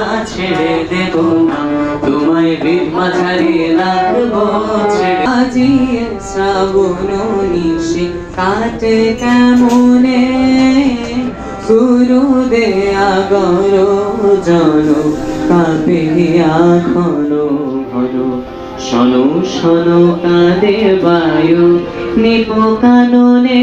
না ছেড়ে দেব না তোমায় হৃদ মাঝারে রাখব আজি শ্রাবণ নিশি কাটে কেমনে? গুরু দে আগর জন কাপে আখনো ঘন। শোনো শোনো কাদে বায়ু নিপো কাননে।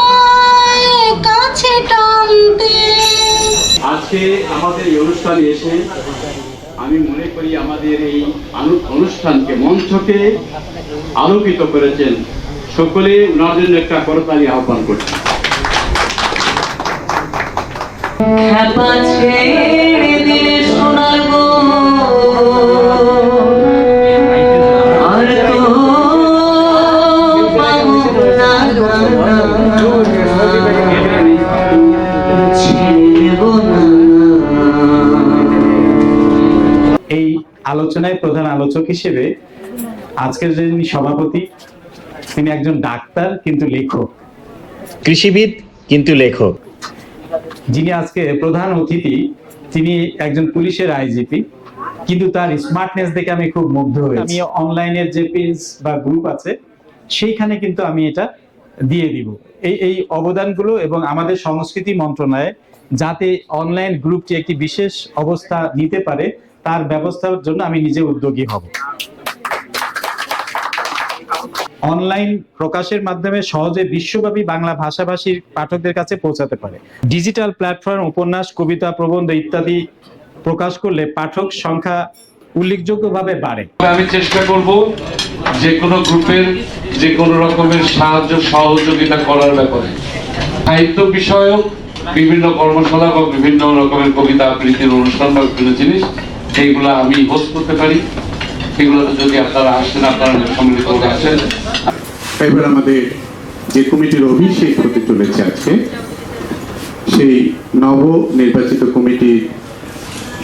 আজকে আমাদের এই অনুষ্ঠানে এসে আমি মনে করি আমাদের এই অনুষ্ঠানকে মঞ্চকে আলোকিত করেছেন সকলে ওনার জন্য একটা করতালি আহ্বান করছি। আলোচনায় প্রধান আলোচক হিসেবে আজকের যিনি সভাপতি তিনি একজন ডাক্তার কিন্তু লেখক। কৃষিবিদ কিন্তু লেখক। যিনি আজকে প্রধান অতিথি তিনি একজন পুলিশের আইজিপি কিন্তু তার স্মার্টনেস দেখে আমি খুব মুগ্ধ হয়েছি। আমি অনলাইনের যে পেজ বা গ্রুপ আছে সেইখানে কিন্তু আমি এটা দিয়ে দিব। এই এই অবদানগুলো এবং আমাদের সংস্কৃতি মন্ত্রণালয় যাতে অনলাইন গ্রুপটি একটি বিশেষ অবস্থা নিতে পারে তার ব্যবস্থার জন্য আমি নিজে উদ্যোগী হব। অনলাইন প্রকাশের মাধ্যমে সহজে বিশ্বব্যাপী বাংলা ভাষাভাষীর পাঠকদের কাছে পৌঁছাতে পারে। ডিজিটাল প্ল্যাটফর্ম, উপন্যাস, কবিতা, প্রবন্ধ ইত্যাদি প্রকাশ করলে পাঠক সংখ্যা উল্লেখযোগ্যভাবে বাড়ে। আমি চেষ্টা করব যে কোনো গ্রুপের, যে কোনো রকমের সাহায্য, সহযোগিতা করার ব্যাপারে। সাহিত্য বিষয়ক বিভিন্ন কর্মশালা বা বিভিন্ন রকমের কবিতা আবৃত্তির অনুষ্ঠান বা বিভিন্ন জিনিস এইগুলো আমি হোস্ট করতে পারি এগুলো যদি আপনারা আসেন আপনারা সম্মিলিত আসেন। এবার আমাদের যে কমিটির অভিষেক হতে চলেছে আজকে সেই নব নির্বাচিত কমিটির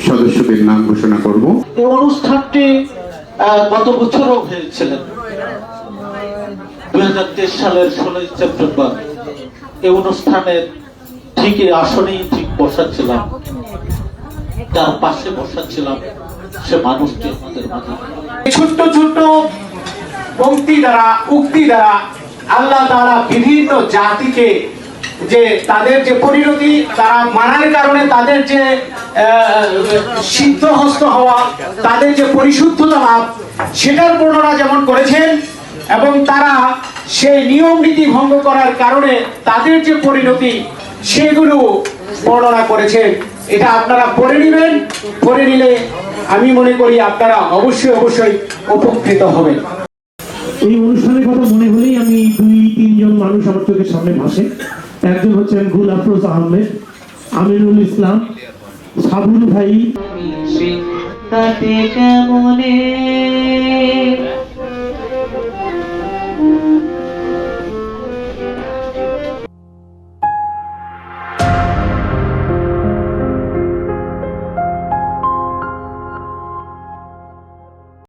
সদস্যদের নাম ঘোষণা করব। এই অনুষ্ঠানটি আহ, গত বছরও হয়েছিলেন। দুই হাজার তেইশ সালের ষোলোই সেপ্টেম্বর। এই অনুষ্ঠানের ঠিকই আসনেই ঠিক বসাচ্ছিলাম। তার পাশে বসাচ্ছিলাম সে মানুষটি আমাদের মাঝে। ছোট্ট ছোট্ট পঙ্ক্তি দ্বারা, উক্তি দ্বারা আল্লাহ তারা বিভিন্ন জাতিকে যে তাদের যে পরিণতি, তারা মানার কারণে তাদের যে সিদ্ধহস্ত হওয়া, তাদের যে পরিশুদ্ধতা লাভ, সেটার বর্ণনা যেমন করেছেন, এবং তারা সেই নিয়ম নীতি ভঙ্গ করার কারণে তাদের যে পরিণতি, সেগুলো বর্ণনা করেছেন। এটা আপনারা পড়ে নেবেন। পড়ে নিলে আমি মনে করি আপনারা অবশ্যই অবশ্যই উপকৃত হবেন। এই অনুষ্ঠানের কথা মনে হলেই আমি দুই তিনজন মানুষ আমার চোখের সামনে ভাসে। একজন হচ্ছেন গুল আফরোজ আহমেদ আমিরুল ইসলাম সাবুল ভাই। কাটে কেমনে?